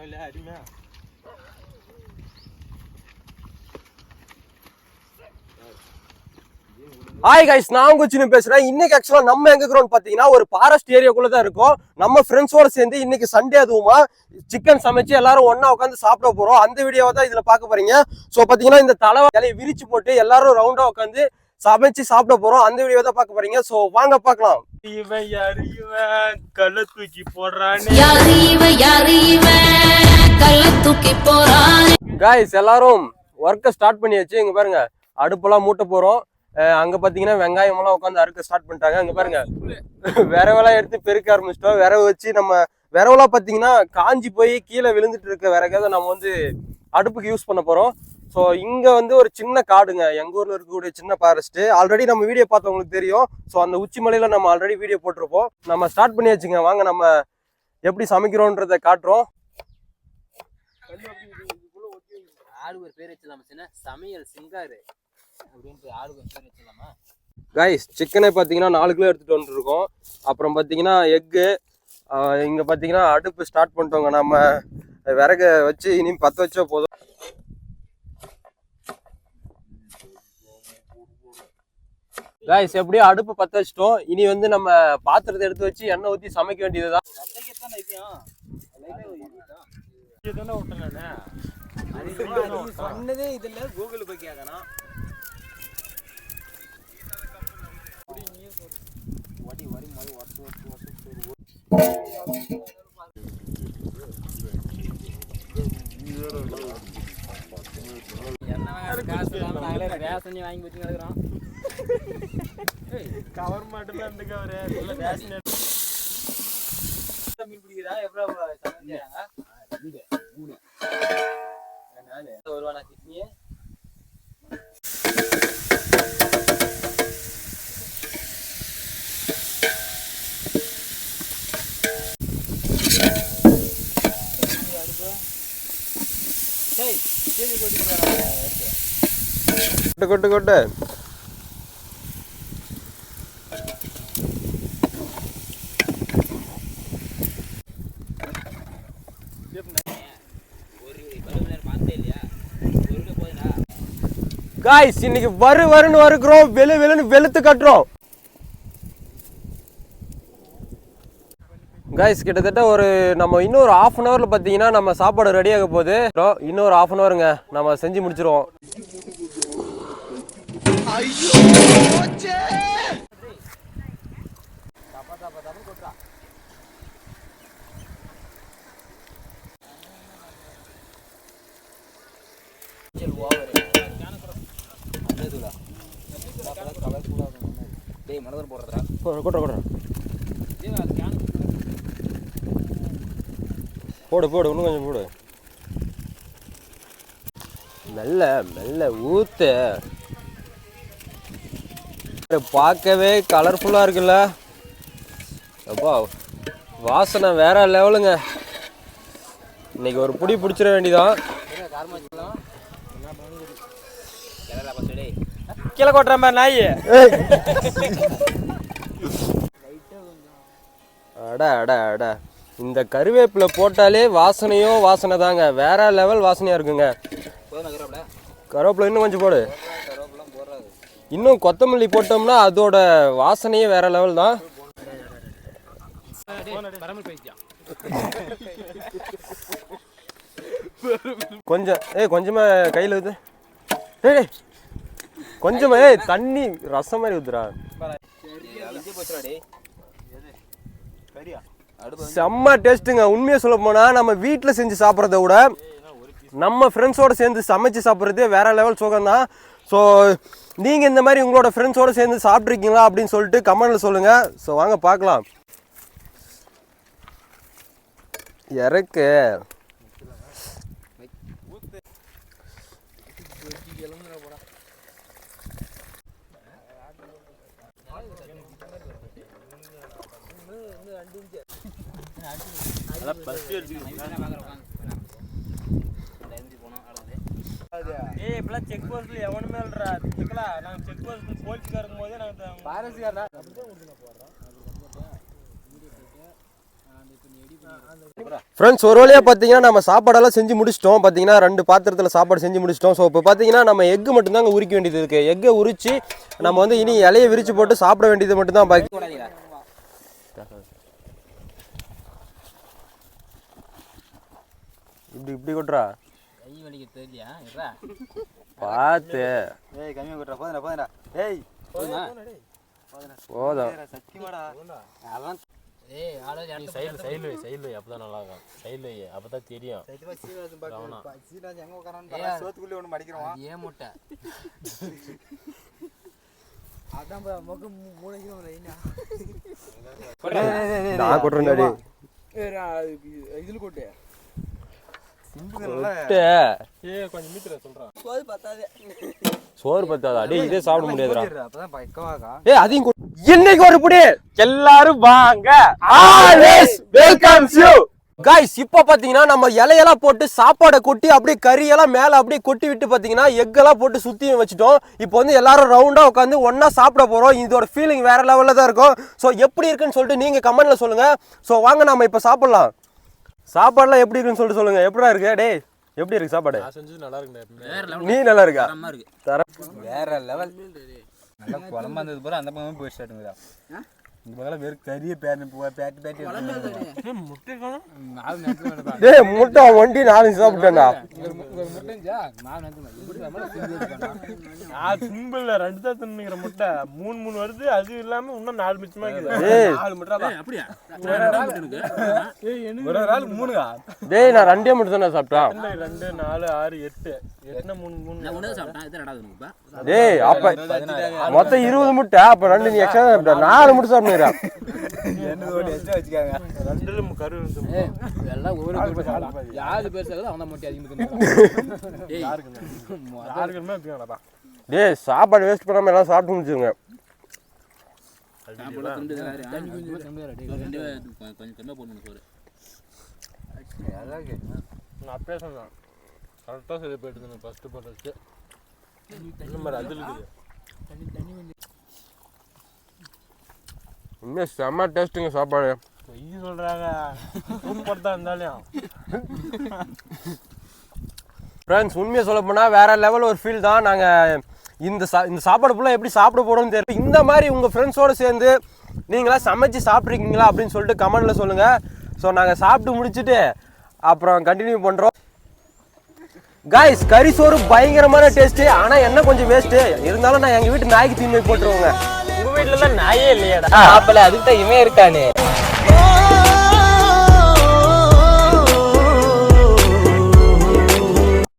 பரவாயில்ல அருமையா hi guys நான் உங்க சின்ன பேசுறேன். இன்னைக்கு ஆக்சுவலா நம்ம எங்க இருக்கிறோம் பாத்தீங்கன்னா ஒரு ஃபாரஸ்ட் ஏரியாக்குள்ள தான் இருக்கும். நம்ம ஃப்ரெண்ட்ஸோட சேர்ந்து இன்னைக்கு சண்டே அதுவுமா சிக்கன் சமைச்சு எல்லாரும் ஒன்னா உட்காந்து சாப்பிட போறோம். அந்த வீடியோவை தான் இதுல பார்க்க போறீங்க. சோ பாத்தீங்கன்னா இந்த தலை விரிச்சு போட்டு எல்லாரும் ரவுண்டா உட்காந்து சமைச்சு சாப்பிட போறோம். அந்த வீடியோ தான் பார்க்க போறீங்க. சோ வாங்க பார்க்கலாம். இவன் யாரு இவன் கல்ல தூக்கி போடுறானே. யாரு இவன் யாரு இவன்? கள்ள தூக்கி போறான். காய்ஸ் எல்லாரும் ஒர்க்கை ஸ்டார்ட் பண்ணியாச்சு. இங்க பாருங்க. அடுப்பெல்லாம் மூட்ட போறோம். அங்க பாத்தீங்கன்னா வெங்காயம் எல்லாம் உட்காந்து அறுக்க ஸ்டார்ட் பண்ணிட்டாங்க. அங்க பாருங்க. விரவெல்லாம் எடுத்து பெருக்க ஆரம்பிச்சிட்டோம். விரவு வச்சு நம்ம விரவெல்லாம் பாத்தீங்கன்னா காஞ்சி போய் கீழே விழுந்துட்டு இருக்க விறகாத நம்ம வந்து அடுப்புக்கு யூஸ் பண்ண போறோம். ஸோ இங்க வந்து ஒரு சின்ன காடுங்க. எங்க ஊர்ல இருக்கக்கூடிய சின்ன ஃபாரஸ்ட் ஆல்ரெடி நம்ம வீடியோ பார்த்தவங்களுக்கு தெரியும். ஸோ அந்த உச்சி மலையில நம்ம ஆல்ரெடி வீடியோ போட்டிருப்போம். நம்ம ஸ்டார்ட் பண்ணியாச்சுங்க வாங்க நம்ம எப்படி சமைக்கிறோன்றதை காட்டுறோம். ஆளுக்கு ஒரு பேர் வச்சிடலாமா சின்ன? சமையல் சிங்காரு. அப்படின்ட்டு ஆளுக்கு ஒரு பேர் வச்சிடலாமா? கைஸ் சிக்கனை பார்த்தீங்கன்னா நாலு கிலோ எடுத்துகிட்டு வந்துருக்கோம். அப்புறம் பார்த்தீங்கன்னா எக்கு இங்கே பார்த்தீங்கன்னா அடுப்பு ஸ்டார்ட் பண்ணிட்டோங்க. நம்ம விறக வச்சு இனி பற்ற வச்சா போதும். கைஸ் எப்படியோ அடுப்பு பற்ற வச்சிட்டோம். இனி வந்து நம்ம பாத்திரத்தை எடுத்து வச்சு எண்ணெய் ஊற்றி சமைக்க வேண்டியதுதான். என்ன சொன்னதே இதுல கூகுள் போய் கேட்கணும் காசு இல்லாம நாங்களே ரேஷன் வாங்கி வச்சு கிடக்குறோம். கவர் மட்டும் இந்த கவர் நல்ல ரேஷன் மீன் பிடிக்கிறா எவ்வளவு சமைச்சாங்க வருவானா சரி கொட்டி கொட்டு கொட்டு கொட்டு ஒரு பருவனர் பார்த்தே இல்லையா ஒரு போதுடா காய்ஸ் இன்னைக்கு வரு வருன்னு வருகிறோம். வெளு வெளுன்னு வெளுத்து கட்டுறோம். காய்ஸ் கிட்டத்தட்ட ஒரு நம்ம இன்னொரு ஆஃப் அன் ஹவரில் பார்த்தீங்கன்னா நம்ம சாப்பாடு ரெடி ஆக போகுது. இன்னொரு ஆஃப் அன் ஹவருங்க நம்ம செஞ்சு முடிச்சிருவோம். டேய் மனதர் போடுறதா கொட்டுற கொட்டுற. போடு போடு இன்னும் கொஞ்சம் போடு. மெல்ல மெல்ல ஊத்து. பார்க்கவே கலர்ஃபுல்லாக இருக்குல்ல. அப்பா வாசனை வேற லெவலுங்க இன்னைக்கு ஒரு புடி பிடிச்சிட வேண்டியதான் கீழே கொட்டுற மாதிரி நாய். அட அட அட. இந்த கருவேப்பிலை போட்டாலே வாசனையோ வாசனை தாங்க. வேற லெவல் வாசனையா இருக்குங்க. கருவேப்பிலை இன்னும் கொஞ்சம் போடு. இன்னும் கொத்தமல்லி போட்டோம்னா அதோட வாசனையே வேற லெவல் தான். கொஞ்சம் ஏய் கொஞ்சமா கையில் ஏய், கொஞ்சம் தண்ணி ரசம் மாதிரி ஊத்துறா செம்ம டேஸ்ட்டுங்க. உண்மையை சொல்ல போனால் நம்ம வீட்டில் செஞ்சு சாப்பிட்றத விட நம்ம ஃப்ரெண்ட்ஸோடு சேர்ந்து சமைச்சு சாப்பிட்றதே வேற லெவல் சுகம் தான். ஸோ நீங்கள் இந்த மாதிரி உங்களோட ஃப்ரெண்ட்ஸோடு சேர்ந்து சாப்பிட்ருக்கீங்களா அப்படின்னு சொல்லிட்டு கமெண்டில் சொல்லுங்கள் ஸோ வாங்க பார்க்கலாம். இறக்கு. ஏய் இப்பெல்லாம் செக் போஸ்ட்ல எவனுமே இல்லடா. இதுக்கலா நாங்க செக் போஸ்ட் போலீஸ்கார இருக்கும்போதே நாங்க பாரசியாரா ஃப்ரெண்ட்ஸ் ஒரு வழியாக பார்த்தீங்கன்னா நம்ம சாப்பாடெல்லாம் செஞ்சு முடிச்சிட்டோம். பார்த்தீங்கன்னா ரெண்டு பாத்திரத்தில் சாப்பாடு செஞ்சு முடிச்சிட்டோம். ஸோ இப்போ பார்த்தீங்கன்னா நம்ம எக்கு மட்டும்தாங்க உரிக்க வேண்டியது இருக்குது எக்கை உரிச்சு நம்ம வந்து இனி இலையை விரிச்சு போட்டு சாப்பிட வேண்டியது மட்டும்தான் பாக்கி இப்படி இப்படி கொட்டுறா. கை வலிக்க தெரியலையா பார்த்து ஏய் கம்மியா கொட்டுறா. போதுடா போதுடா ஏய் போதுமா? சத்தியமாடா. அதெல்லாம் ஏய் சைடில் சைடில் வை சைடில் வை அப்போ தான் நல்லா இருக்கும். சைடில் வை அப்போ தான் தெரியும் சீராஜ் எங்க உட்காரான்னு சோத்துக்குள்ளே ஒண்ணு மடிக்கிறோம்? ஏன் முட்டை? அதான் முகம் லைனா நான் கொட்டுறேன்டாடி இதுல கொட்டு கொட்டு. ஏ கொஞ்சம் மீட்டரை சொல்கிறேன் சோது பத்தாது சோறு பத்தாதா. டேய் இதே சாப்பிட முடியாதுடா. அப்பதான் பக்கவாக்கா ஏய் அதையும். இன்னைக்கு ஒரு புடி? எல்லாரும் வாங்க. ஆல்வேஸ் வெல்கம்ஸ் யூ காய்ஸ் இப்போ பாத்தீங்கன்னா நம்ம இலையெல்லாம் போட்டு சாப்பாடை கொட்டி அப்படியே கறியெல்லாம் மேல அப்படியே கொட்டி விட்டு பாத்தீங்கன்னா எக்கெல்லாம் போட்டு சுத்தி வச்சுட்டோம். இப்போ வந்து எல்லாரும் ரவுண்டா உட்காந்து ஒண்ணா சாப்பிட போறோம். இதோட ஃபீலிங் வேற லெவல்ல தான் இருக்கும். ஸோ எப்படி இருக்குன்னு சொல்லிட்டு நீங்க கமெண்ட்ல சொல்லுங்க. ஸோ வாங்க நம்ம இப்போ சாப்பிடலாம். சாப்பாடுலாம் எப்படி இருக்குன்னு சொல்லிட்டு சொல்லுங்க. எப்படிடா இருக்கு? டேய் எப்படி இருக்கு சாப்பாடு? நான் செஞ்சது நல்லா இருக்குண்ணே. வேற லெவல் நீ நல்லா இருக்கா? தரமா இருக்கு. தர வேற லெவல் நல்லா குழம்பு வந்தது போற அந்த பக்கமே போய் முட்டை காணும் நாலு நேரத்துல டேய் முட்டை ஒண்டி நாலு சாப்பிட்டேன்டா நான் சிம்பிள் ரெண்டு தான் தின்னுங்கிற முட்டை. மூணு மூணு வருது. அது இல்லாம இன்னும் நாலு மிச்சமா இருக்குது. டேய். நான் ரெண்டே மட்டும் தான் சாப்பிட்டேன். ரெண்டு நாலு ஆறு எட்டு. சாப்பிட்டேன். டேய் அப்ப மொத்தம் இருபது முட்டை. அப்ப ரெண்டு நீ எக்ஸ்ட்ரா சாப்பிட்ட. நாலு முட்டை சாப்பிடுறா என்ன ஒரு எச்சா வச்சுக்காங்க ரெண்டுல கரு இருந்து எல்லாம் சாப்பிடலாம் யாரு பேர் சாப்பிடுறது அவன் மட்டும் அதிகமாக டேய் சாப்பாடு வேஸ்ட் பண்ணாம எல்லாம் சாப்பிட்டு முடிச்சுங்க அப்பயே சொன்னேன் கரெக்டாக சரி போயிட்டு ஃபஸ்ட்டு போட்டு வச்சு இந்த மாதிரி அது இருக்குது உண்மையாக செம்ம டேஸ்ட்டுங்க சாப்பாடு. பொய் சொல்கிறாங்க சூப்பர் தான் இருந்தாலும். ஃப்ரெண்ட்ஸ் உண்மையை சொல்ல போனால் வேற லெவல் ஒரு ஃபீல் தான். நாங்கள் இந்த சா இந்த சாப்பாடு ஃபுல்லாக எப்படி சாப்பிட போகிறோம்னு தெரியல. இந்த மாதிரி உங்கள் ஃப்ரெண்ட்ஸோடு சேர்ந்து நீங்களா சமைச்சு சாப்பிட்ருக்கீங்களா அப்படின்னு சொல்லிட்டு கமெண்ட்டில் சொல்லுங்கள் ஸோ நாங்கள் சாப்பிட்டு முடிச்சுட்டு அப்புறம் கண்டினியூ பண்ணுறோம் காய்ஸ் கறி சோறு பயங்கரமான டேஸ்ட்டு ஆனால் என்ன கொஞ்சம் வேஸ்ட்டு இருந்தாலும் நான் எங்கள் வீட்டு நாய்க்கு தீமை போட்டுருவோங்க. வீட்டில் தான் நாயே இல்லையாடா. அப்பல அதுக்கு தான் இவன் இருக்கானே.